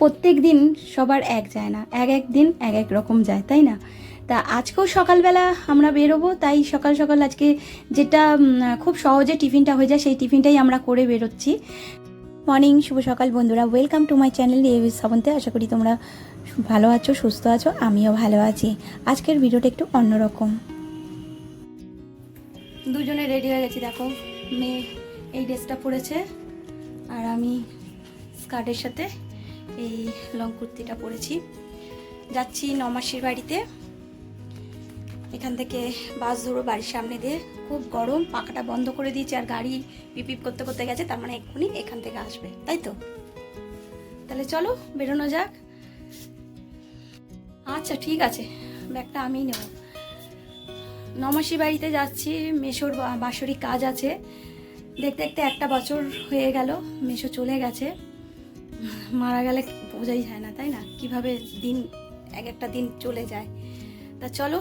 প্রত্যেক দিন সবার এক যায় না। এক এক দিন এক এক রকম যায়, তাই না? তা আজকেও সকালবেলা আমরা বেরোবো, তাই সকাল সকাল আজকে যেটা খুব সহজে টিফিনটা হয়ে যায় সেই টিফিনটাই আমরা করে বেরোচ্ছি। মর্নিং শুভ সকাল বন্ধুরা। ওয়েলকাম টু মাই চ্যানেল এ শ্রাবন্তে আশা করি তোমরা ভালো আছো, সুস্থ আছো, আমিও ভালো আছি। আজকের ভিডিওটা একটু অন্যরকম। দুজনে রেডি হয়ে গেছি, দেখো, মেয়ে এই ড্রেসটা পরেছে, আর আমি স্কার্টের সাথে এই লং কুর্তিটা পরেছি। যাচ্ছি নমাসির বাড়িতে। এখান থেকে বাস ধরো বাড়ির সামনে দিয়ে। খুব গরম, পাখাটা বন্ধ করে দিয়েছে আর গাড়ি পিপিপ করতে করতে গেছে, তার মানে এক্ষুনি এখান থেকে আসবে, তাই তো? তাহলে চলো, বেরোনো যাক। আচ্ছা ঠিক আছে, ব্যাগটা আমিই নেব। নমাসি বাড়িতে যাচ্ছি, মেশোর বা- বাৎসরিক কাজ আছে। দেখতে দেখতে একটা বছর হয়ে গেল, মেশো চলে গেছে। মারা গেলে বোঝাই যায় না, তাই না? কীভাবে দিন, এক একটা দিন চলে যায়। তা চলো,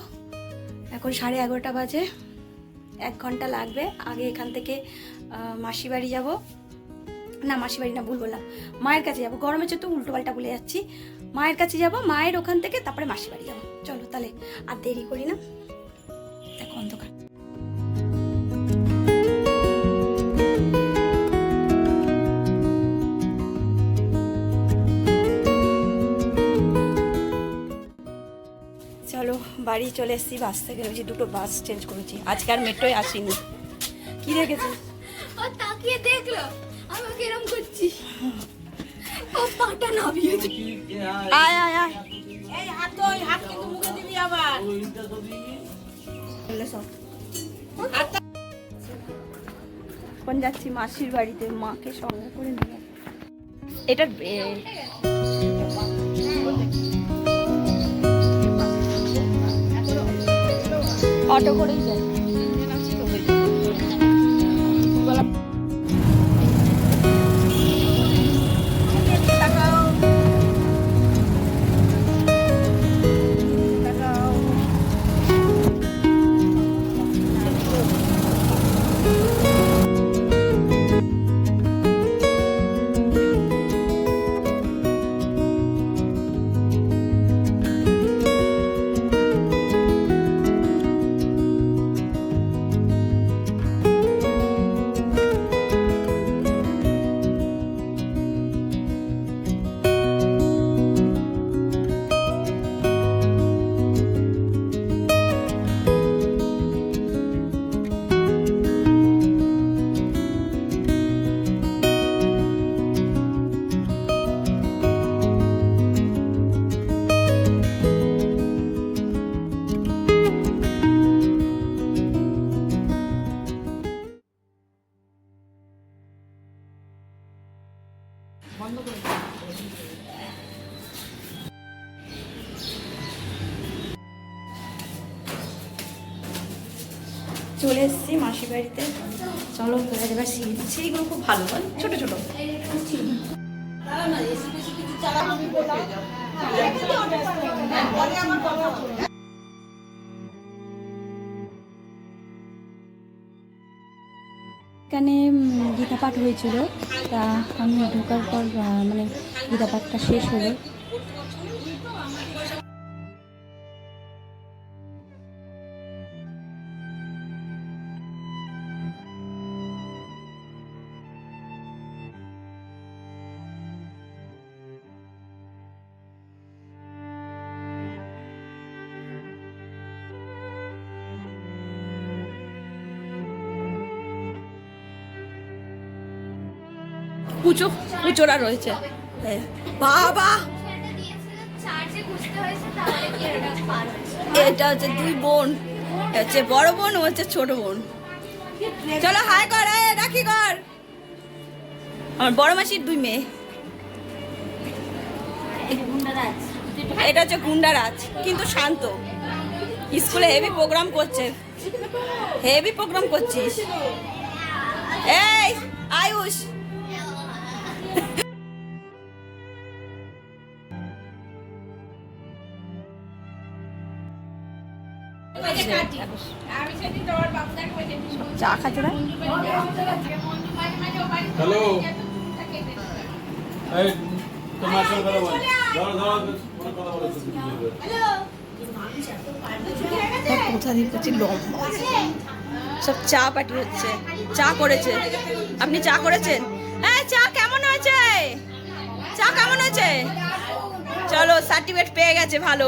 এখন সাড়ে এগারোটা বাজে। এক ঘণ্টা লাগবে। আগে এখান থেকে মাসি বাড়ি যাব। না, মাসি বাড়ি না, ভুল বললাম। মায়ের কাছে যাব। গরমের জন্য উল্টো পাল্টা বলে যাচ্ছি। মায়ের কাছে যাব, মায়ের ওখান থেকে তারপরে মাসি বাড়ি যাব। চলো তাহলে, আর দেরি করি না। দেখো অন্ধকার। বাড়ি চলে এসেছি বাস থেকে নেমেছি দুটো বাস চেঞ্জ করেছি। আজকে আর মেট্রোয় আসিনি। কি দেখেছিস ও তাকিয়ে দেখল আমি ওকে এরম করছি। ও পাটা আয় আয় আয়। বললে সব। এখন যাচ্ছি মাসির বাড়িতে মাকে সঙ্গে করে নিয়ে। এটা অটো করেই যায় চলে এসেছি মাসি বাড়িতে। চলো এবার সিঁড়িগুলো খুব ভালো বল ছোট ছোট। এখানে গীতা পাঠ হয়েছিল। তা আমি ঢোকার পর মানে গীতা পাঠটা শেষ হলো। কুচো কুচোরা রয়েছে। হ্যাঁ। বাবা! এটা হচ্ছে দুই বোন। হচ্ছে বড় বোন ও হচ্ছে ছোট বোন। চলো হাই কর রাখি কর। আমার বড় মাসির দুই মেয়ে। এটা হচ্ছে গুন্ডারাজ, কিন্তু শান্ত। স্কুলে হেভি প্রোগ্রাম করছে। হেভি প্রোগ্রাম করছিস। এই, আয়ুষ। চা খাচ্ছে না হ্যালো তোমার সঙ্গে কথা বল ধরো ধরো কথা বলো কোথা দিয়ে করছি লম্বা। সব চা পার্টি হচ্ছে চা করেছে। আপনি চা করেছেন? হ্যাঁ চা কেমন হয়েছে? চা কেমন হয়েছে? চলো সার্টিফিকেট পেয়ে গেছে ভালো।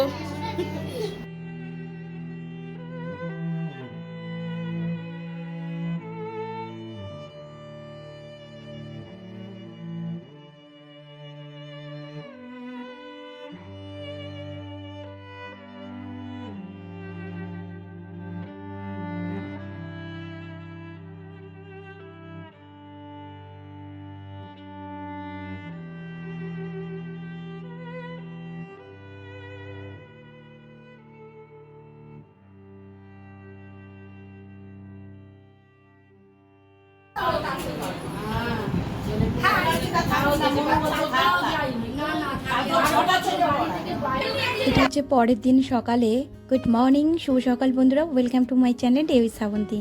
এটা হচ্ছে পরের দিন সকালে। গুড মর্নিং শুভ সকাল বন্ধুরা। ওয়েলকাম টু মাই চ্যানেল ডেভি শ্রাবন্তী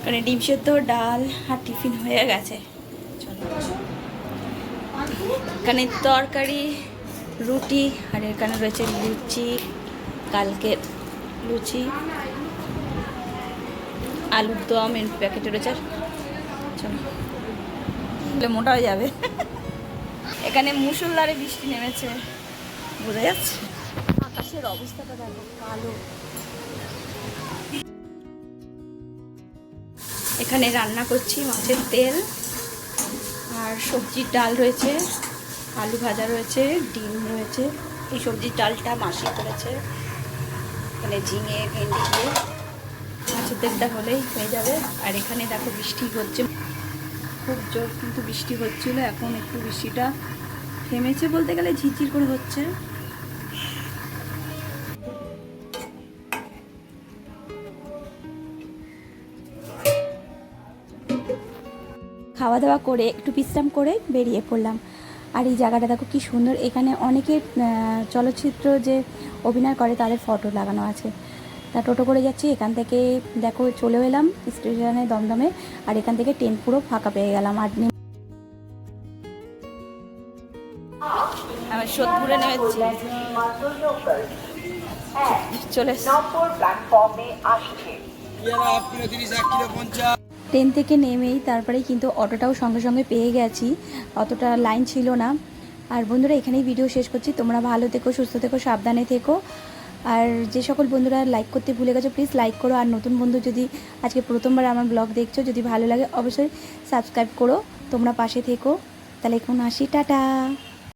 এখানে ডিম সেদ্ধ, ডাল আর টিফিন হয়ে গেছে। এখানে তরকারি, রুটি, আর এখানে রয়েছে লুচি, কালকে লুচি, আলুর দম, এর প্যাকেটে রয়েছে। চলো। মোটা হয়ে যাবে। এখানে মুসুলধারে বৃষ্টি নেমেছে, বোঝা যাচ্ছে? আকাশের অবস্থাটা দেখো, কালো। এখানে রান্না করছি মাছের তেল, আর সবজির ডাল রয়েছে, আলু ভাজা রয়েছে, ডিম রয়েছে। এই সবজির ডালটা মাসি করেছে। এখানে ঝিঙে, ভেন্ডি দিয়ে। মাছের তেলটা হলেই হয়ে যাবে। আর এখানে দেখো বৃষ্টি হচ্ছে। খুব জোর কিন্তু বৃষ্টি হচ্ছিল, এখন একটু বৃষ্টিটা থেমেছে বলতে গেলে ঝিরঝির করে হচ্ছে। খাওয়া দাওয়া করে একটু বিশ্রাম করে বেরিয়ে পড়লাম। আর এই জায়গাটা দেখো কি সুন্দর, এখানে অনেকে চলচ্চিত্র যে অভিনয় করে তাদের ফটো লাগানো আছে। তা টোটো করে যাচ্ছি এখান থেকে দেখো চলে এলাম স্টেশনে দমদমে আর এখান থেকে ট্রেন পুরো ফাঁকা পেয়ে গেলাম আর নেমে- আমি সোদপুরে নেমেছি। চলে ট্রেন থেকে নেমেই তারপরেই কিন্তু অটোটাও সঙ্গে সঙ্গে পেয়ে গেছি অতটা লাইন ছিল না। আর বন্ধুরা এখানেই ভিডিও শেষ করছি। তোমরা ভালো থেকো সুস্থ থেকো সাবধানে থেকো। আর যে সকল বন্ধুরা লাইক করতে ভুলে গেছো প্লিজ লাইক করো। আর নতুন বন্ধু যদি আজকে প্রথমবার আমার ব্লগ দেখছ, যদি ভালো লাগে, অবশ্যই সাবস্ক্রাইব করো। তোমরা পাশে থেকো। তাহলে এখন আসি, টাটা।